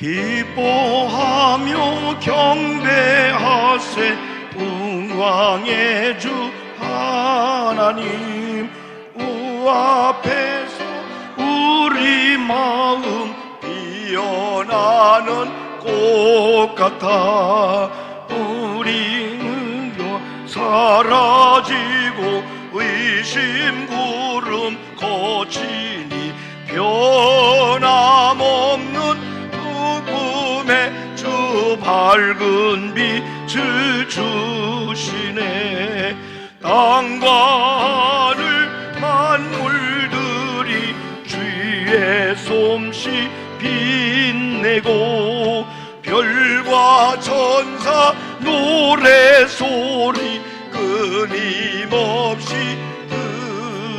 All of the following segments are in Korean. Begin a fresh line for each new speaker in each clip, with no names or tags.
기뻐하며 경배하세 영광의 주 하나님 우 앞에서 우리 마음 피어나는 꽃 같아 우리는요 사라지고 의심 구름 거치 밝은 빛을 주시네. 땅과 하늘 만물들이 주의 솜씨 빛내고 별과 천사 노래소리 끊임없이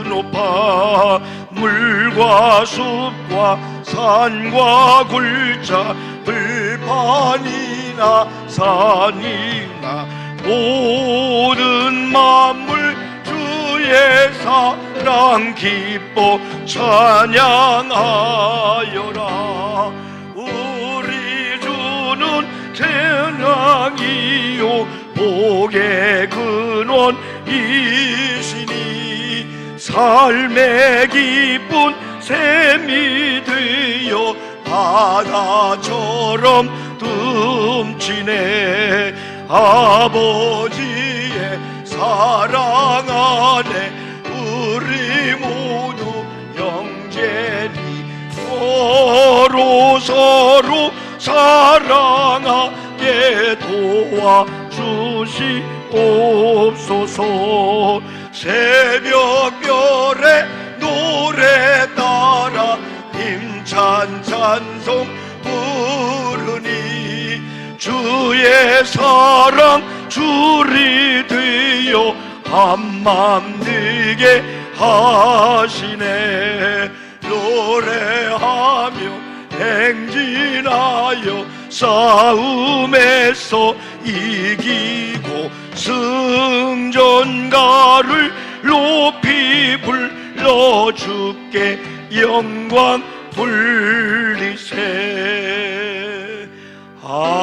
높아 물과 숲과 산과 굴자 불판이나 산이나 모든 만물 주의 사랑 기뻐 찬양하여라. 우리 주는 재앙이요 복의 근원이시니 삶의 기쁜 샘이 되어 바다처럼 듬치네. 아버지의 사랑 안에 우리 모두 영재니 서로 서로 사랑하게 도와주시옵소서 새벽별의 노래 따라 힘찬 찬송 부르니 주의 사랑 줄이 되어 한맘 되게 하시네. 노래하며 행진하여 싸움에서 이기고 승전가를 높이 불러 주께 영광 돌리세. 아멘.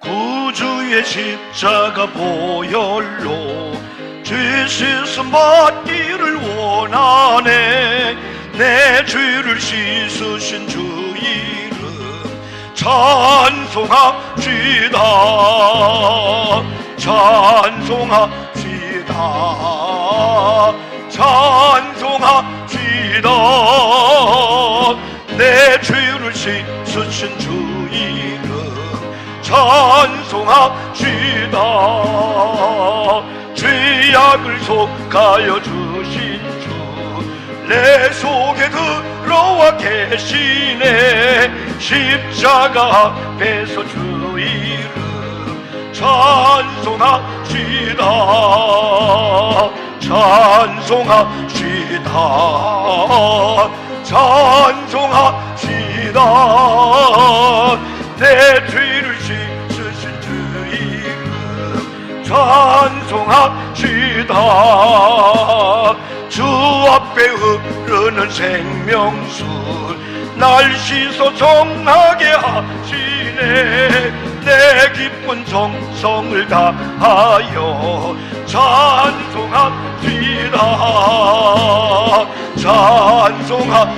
구주의 십자가 보혈로 죄 씻음 받기를 원하네 내 죄를 씻으신 주 이름 찬송합시다. 찬송합시다. 찬송합시다. 내 죄를 씻으신 주 이름 찬송합시다. 죄악을 속하여 주신 주 내 속에 들어와 계시네. 십자가 앞에서 주 이름 찬송합시다. 찬송합시다. 찬송합시다. 내 죄를 씻으신 주 이름 찬송합시다. 주 앞에 흐르는 생명수 날 씻어 정하게 하시네. 내 기쁜 정성을 다하여 찬송합시다. 찬송합시다.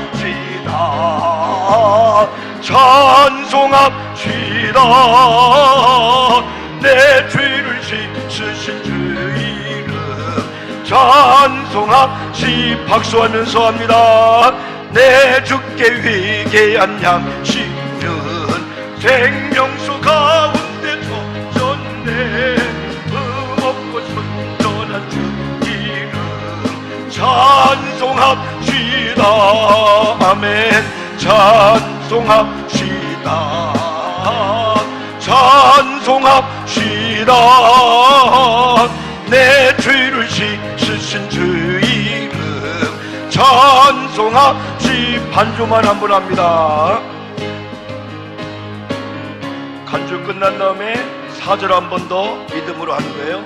찬송합시다. 내 찬송합시 박수하면서 합니다. 내 주께 회개한 양심은 생명수 가운데 젖었네. 흠없고 순전한 주 이름 찬송합시다. 아멘. 찬송합시다. 찬송합시다. 내 죄를 씻 으신 주 이름 찬송합시 반주만 한 번 합니다. 간주 끝난 다음에 4절 한 번 더 믿음으로 하는 거예요.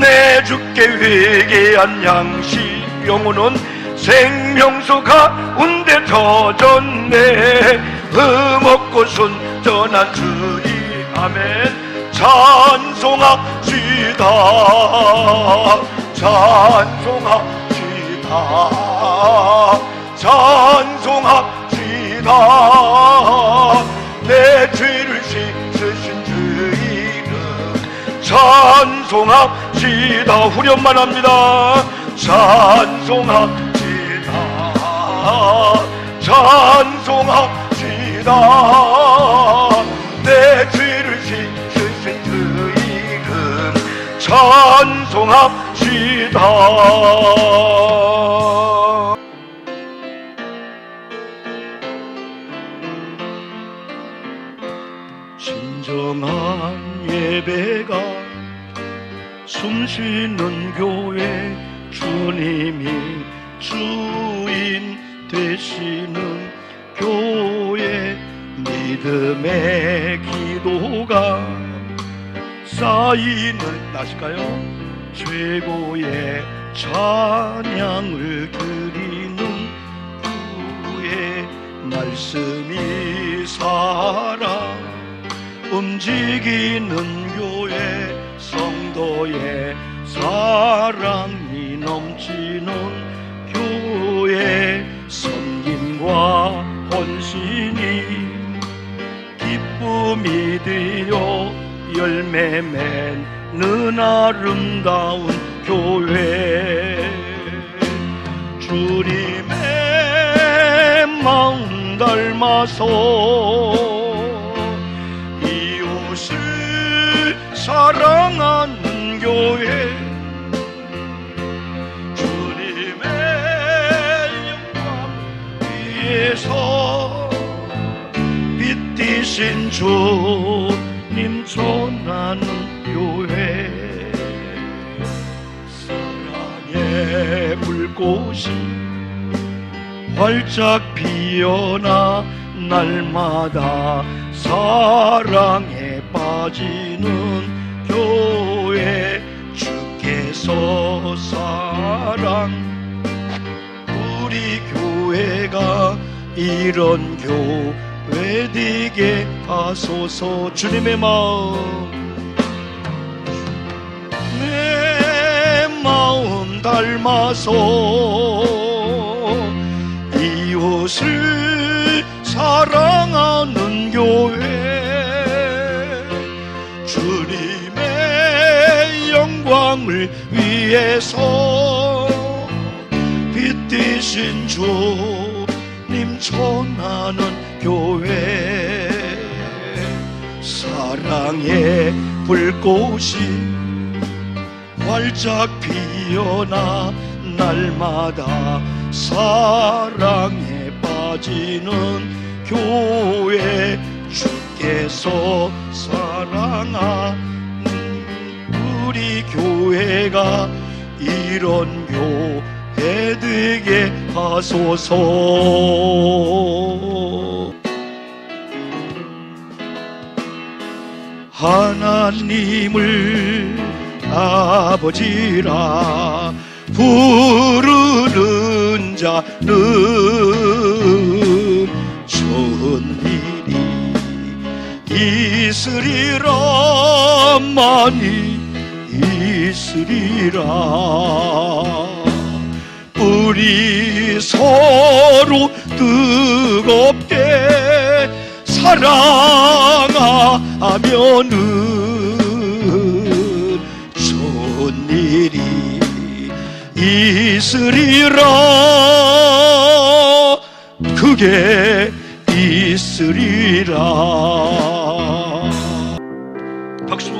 내 주께 회개한 양식 영혼은 생명수 가운데 젖었네. 흠없고 순전한 주의 아멘 찬송합시다. 찬송합시다. 찬송합시다. 내 죄를 씻으신 주 이름. 찬송합시다. 후렴만 합니다. 찬송합시다. 찬송합시다. 내 죄를 씻으신 찬송합시다. 진정한 예배가 숨쉬는 교회 주님이 주인 되시는 교회 믿음의 기도가 쌓이는 나실까요? 최고의 찬양을 드리는 주의 말씀이 살아 움직이는 교회 성도의 사랑이 넘치는 교회 섬김과 헌신이 기쁨이 되어 열매 맺는 아름다운 교회. 주님의 마음 닮아서 이웃을 사랑하는 교회. 주님의 영광 위에서 빛이신 주 님 전하는 교회. 사랑의 불꽃이 활짝 피어나 날마다 사랑에 빠지는 교회. 주께서 사랑. 우리 교회가 이런 교회 되게 하소서 주님의 마음. 내 마음 닮아서 이웃을 사랑하는 교회 주님의 영광을 위해서 빛되신 주님 전하는 교회 사랑의 불꽃이 활짝 피어나 날마다 사랑에 빠지는 교회 주께서 사랑하는 우리 교회가 이런 교회 되게 하소서. 하나님을 아버지라 부르는 자는 좋은 일이 있으리라 많이 있으리라 우리 서로 뜨겁게 사랑하면은 좋은 일이 있으리라. 그게 있으리라. 박수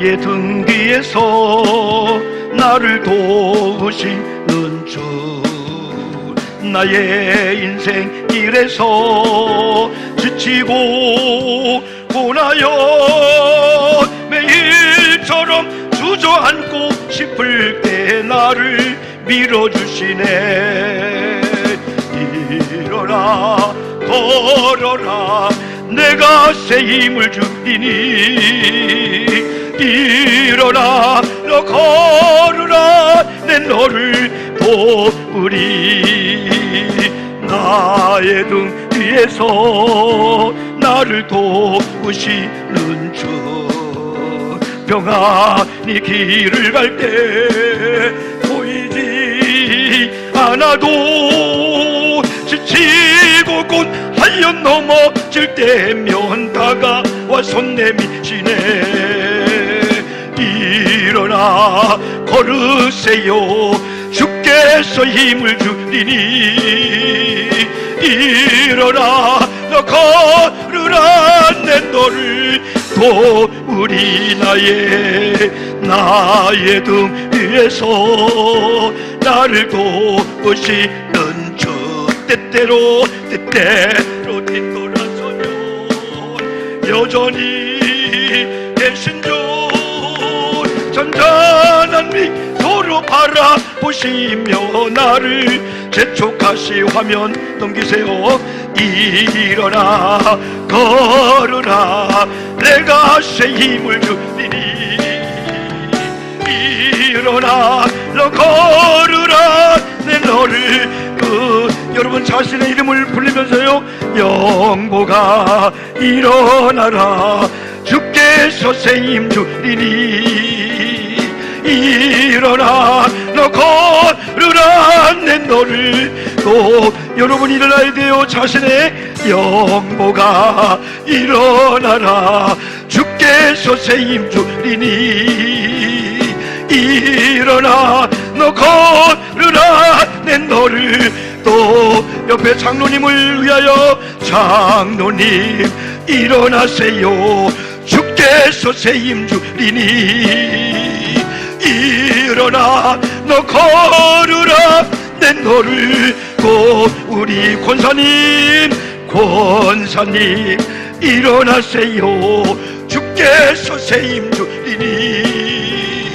나의 등 뒤에서 나를 도우시는 주 나의 인생 길에서 지치고 고나여 매일처럼 주저앉고 싶을 때 나를 밀어주시네. 일어나 걸어라. 내가 새 힘을 주리니 일어나 너 걸으라 내 너를 도우리 나의 등 위에서 나를 도우시는 주. 평안히 길을 갈 때 보이지 않아도 지치고 곧 한려 넘어질 때면 다가와 손 내미시네 일어나 걸으세요. 주께서 힘을 주리니 일어나 너 걸으라 내 너를 도우리 나의 나의 등 위에서 나를 도우시는 주 때때로 때때로 뒤돌아서면 여전히 계신 주 잔잔한 미소로 바라보시며 나를 재촉하시 화면 넘기세요. 일어나 걸으라. 내가 새 힘을 주리니. 일어나 너 걸으라. 내 너를 그 여러분 자신의 이름을 불리면서요. 영보가 일어나라. 주께서 새힘 주리니 일어나 너 걸으라 내 너를 또 여러분 일어나야 돼요. 자신의 영보가 일어나라. 주께서 새힘 주리니 일어나 너 걸으라 내 너를 또 옆에 장로님을 위하여 장로님 일어나세요. 주께서 새힘 주리니 일어나 너 걸으라. 내 너를 또 우리 권사님 권사님 일어나세요. 주께서 새힘 주리니.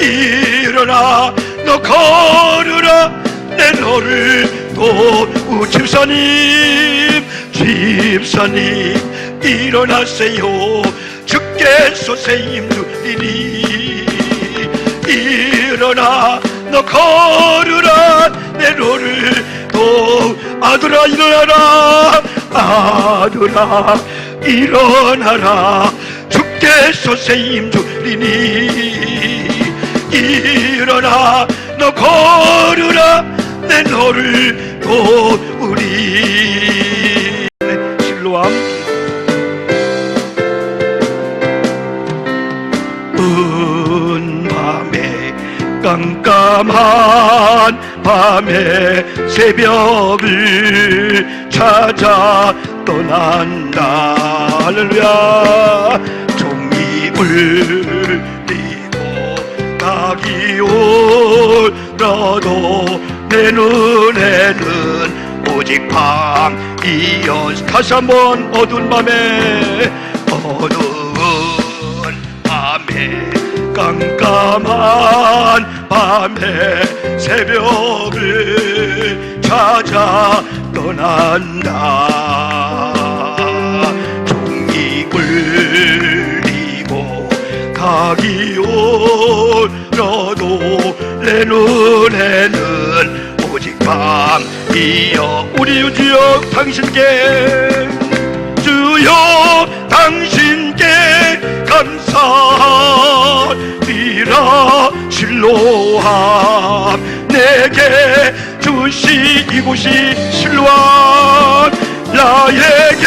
일어나 너 걸으라. 내 너를 도우 집사님 집사님 일어나세요. 주께서 새힘 주리니 일어나 너 걸으라 내 너를 도 아들아 일어나라 아들아 일어나라 주께서 새힘 주리니 일어나 너 걸으라 내 너를 도우리 깜깜한 밤에 새벽을 찾아 떠난다 할렐루야 종이 울리고 낙이 올라도 내 눈에는 오직 밤이여. 다시 한번 어두운 밤에 깜깜한 밤에 새벽을 찾아 떠난다. 종이 울리고 각이 올려도 내 눈에는 오직 밤이여. 우리 주여 당신께 실로함 내게 주시 이곳이 실로함 나에게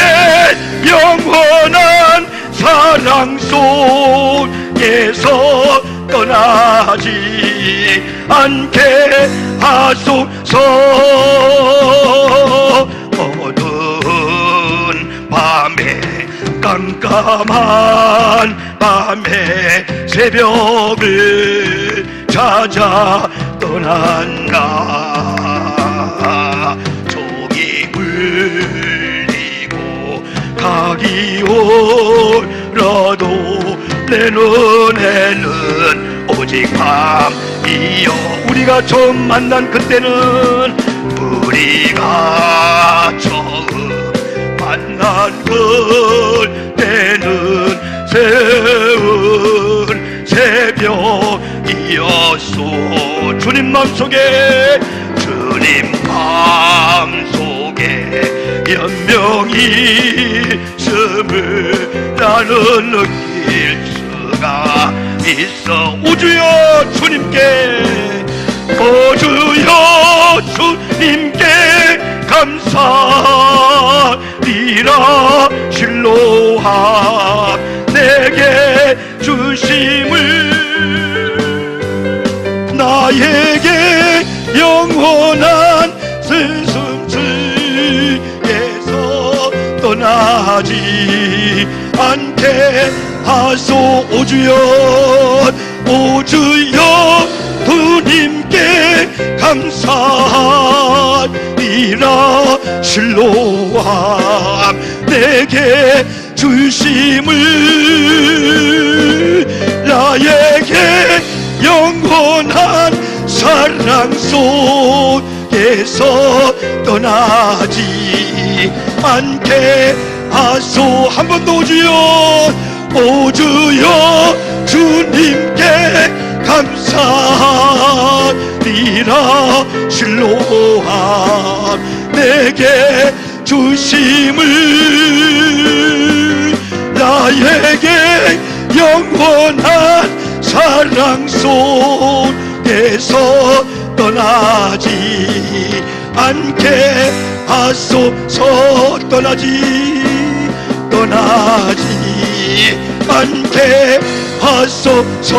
영원한 사랑 속에서 떠나지 않게 하소서. 어두운 밤에 깜깜한 밤에 새벽을 찾아 떠난다. 종이 울리고 각이 올라도 내 눈에는 오직 밤이여. 우리가 처음 만난 그때는 우리가 처음 만난 그때는 세운 새벽 이었소 주님 맘속에 주님 맘속에 연명이 있음을 나는 느낄 수가 있어. 우주여 주님께 오주여 주님께 감사리라. 실로함 내게 주심 나에게 영원한 스승층에서 떠나지 않게 하소 오주여. 오주여 주님께 감사리라. 실로함 내게 주심을 나에게 영원한 사랑 속에서 떠나지 않게 하소. 한 번더 오주여 오 주여. 주님께 감사리라. 실로함 내게 주심을 나에게 영원한 사랑 속 에서 떠나지 않게 하소서 떠나지 떠나지 않게 하소서